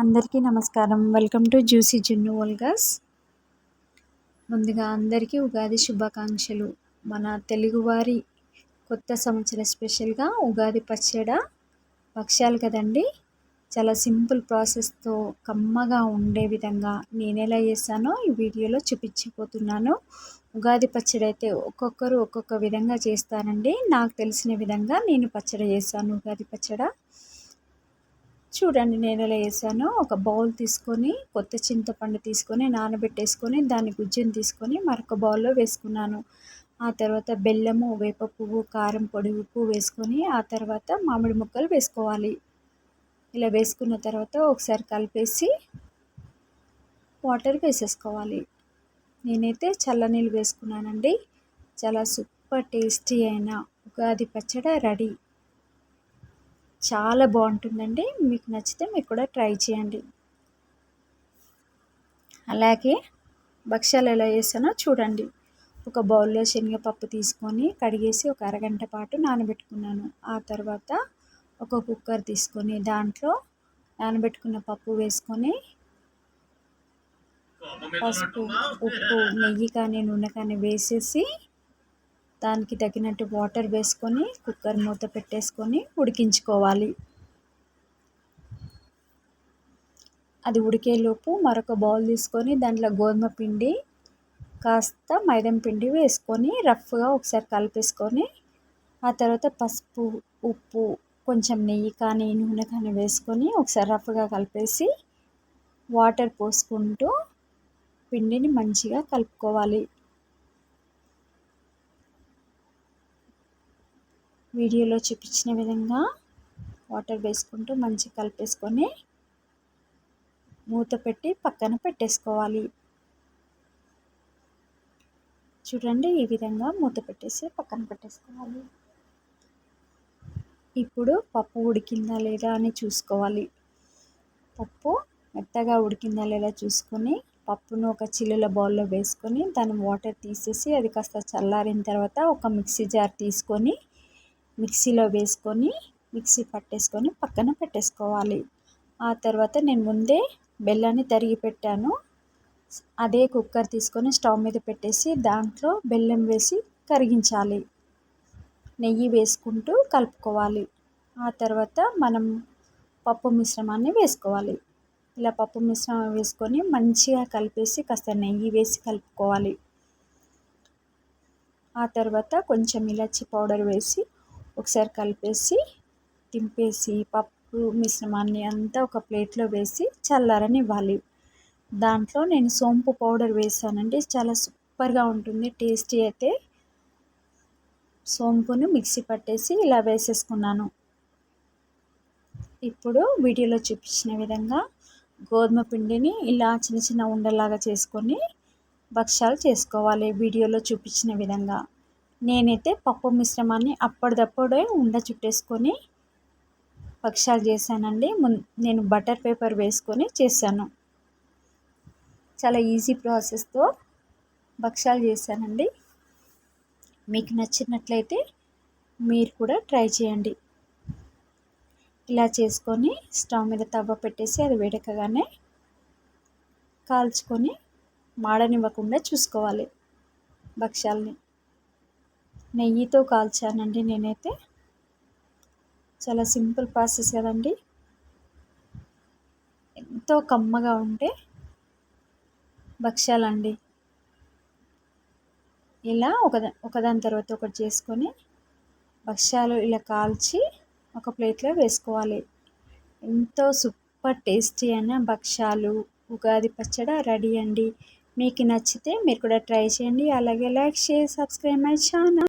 అందరికీ నమస్కారం. Welcome to juicy జున్ను వల్గస్ ముందుగా అందరికీ ఉగాది శుభాకాంక్షలు. మన తెలుగువారి కొత్త సంవత్సర స్పెషల్గా ఉగాది పచ్చడ భక్ష్యాలు కదండి. చాలా సింపుల్ ప్రాసెస్తో కమ్మగా ఉండే విధంగా నేను ఎలా చేస్తానో ఈ వీడియోలో చూపించిపోతున్నాను ఉగాది పచ్చడి అయితే ఒక్కొక్కరు ఒక్కొక్క విధంగా చేస్తారండి. నాకు తెలిసిన విధంగా నేను పచ్చడి చేస్తాను ఉగాది పచ్చడి. చూడండి నేను ఎలా వేసాను. ఒక బౌల్ తీసుకొని కొత్త చింతపండు తీసుకొని నానబెట్టేసుకొని దాని గుజ్జుని తీసుకొని మరొక బౌల్లో వేసుకున్నాను. ఆ తర్వాత బెల్లము వేప పువ్వు కారం పొడి ఉప్పు వేసుకొని ఆ తర్వాత మామిడి ముక్కలు వేసుకోవాలి. ఇలా వేసుకున్న తర్వాత ఒకసారి కలిపేసి వాటర్ వేసేసుకోవాలి. నేనైతే చల్లనీళ్ళు వేసుకున్నానండి. చాలా సూపర్ టేస్టీ అయిన ఉగాది పచ్చడి రెడీ. చాలా బాగుంటుందండి. మీకు నచ్చితే మీరు కూడా ట్రై చేయండి. అలాగే భక్ష్యాలు ఎలా చేస్తానో చూడండి. ఒక బౌల్లో శనగపప్పు తీసుకొని కడిగేసి ఒక అరగంట పాటు నానబెట్టుకున్నాను. ఆ తర్వాత ఒక కుక్కర్ తీసుకొని దాంట్లో నానబెట్టుకున్న పప్పు వేసుకొని పసుపు ఉప్పు నెయ్యి కానీ నూనె కానీ వేసేసి దానికి తగినట్టు వాటర్ వేసుకొని కుక్కర్ మూత పెట్టేసుకొని ఉడికించుకోవాలి. అది ఉడికేలోపు మరొక బౌల్ తీసుకొని దాంట్లో గోధుమ పిండి కాస్త మైదం పిండి వేసుకొని రఫ్గా ఒకసారి కలిపేసుకొని ఆ తర్వాత పసుపు ఉప్పు కొంచెం నెయ్యి కానీ నూనె కానీ వేసుకొని ఒకసారి రఫ్గా కలిపేసి వాటర్ పోసుకుంటూ పిండిని మంచిగా కలుపుకోవాలి. వీడియోలో చూపించిన విధంగా వాటర్ వేసుకుంటూ మంచిగా కలిపేసుకొని మూత పెట్టి పక్కన పెట్టేసుకోవాలి. చూడండి ఈ విధంగా మూత పెట్టేసి పక్కన పెట్టేసుకోవాలి. ఇప్పుడు పప్పు ఉడికిందా లేదా అని చూసుకోవాలి. పప్పు మెత్తగా ఉడికిందా లేదా చూసుకొని పప్పును ఒక చిల్లుల బౌల్లో వేసుకొని దాని వాటర్ తీసేసి అది కాస్త చల్లారిన తర్వాత ఒక మిక్సీ జార్ తీసుకొని మిక్సీలో వేసుకొని మిక్సీ పట్టేసుకొని పక్కన పెట్టేసుకోవాలి. ఆ తర్వాత నేను ముందే బెల్లాన్ని తరిగి పెట్టాను. అదే కుక్కర్ తీసుకొని స్టవ్ మీద పెట్టేసి దాంట్లో బెల్లం వేసి కరిగించాలి. నెయ్యి వేసుకుంటూ కలుపుకోవాలి. ఆ తర్వాత మనం పప్పు మిశ్రమాన్ని వేసుకోవాలి. ఇలా పప్పు మిశ్రమం వేసుకొని మంచిగా కలిపేసి కాస్త నెయ్యి వేసి కలుపుకోవాలి. ఆ తర్వాత కొంచెం ఇలాచి పౌడర్ వేసి ఒకసారి కలిపేసి దింపేసి పప్పు మిశ్రమాన్ని అంతా ఒక ప్లేట్లో వేసి చల్లారనివ్వాలి. దాంట్లో నేను సోంపు పౌడర్ వేసానండి. చాలా సూపర్గా ఉంటుంది టేస్టీ అయితే. సోంపును మిక్సీ పట్టేసి ఇలా వేసేసుకున్నాను. ఇప్పుడు వీడియోలో చూపించిన విధంగా గోధుమ పిండిని ఇలా చిన్న చిన్న ఉండలాగా చేసుకొని భక్ష్యాలు చేసుకోవాలి వీడియోలో చూపించిన విధంగా. నేనైతే పప్పు మిశ్రమాన్ని అప్పటిదప్పుడే ఉండ చుట్టేసుకొని భక్ష్యాలు చేశానండి. నేను బటర్ పేపర్ వేసుకొని చేశాను. చాలా ఈజీ ప్రాసెస్తో భక్ష్యాలు చేశానండి. మీకు నచ్చినట్లయితే మీరు కూడా ట్రై చేయండి. ఇలా చేసుకొని స్టవ్ మీద తవ్వ పెట్టేసి అది వేడకగానే కాల్చుకొని మాడనివ్వకుండా చూసుకోవాలి భక్ష్యాలని నెయ్యితో కాల్చానండి నేనైతే. చాలా సింపుల్ ప్రాసెస్ కదండి. ఎంతో కమ్మగా ఉంటే భక్ష్యాలండి. ఇలా ఒక ఒకదాని తర్వాత ఒకటి చేసుకొని భక్ష్యాలు ఇలా కాల్చి ఒక ప్లేట్లో వేసుకోవాలి. ఎంతో సూపర్ టేస్టీ అయిన భక్ష్యాలు ఉగాది పచ్చడి రెడీ అండి. మీకు నచ్చితే మీరు కూడా ట్రై చేయండి. అలాగే like share subscribe my channel.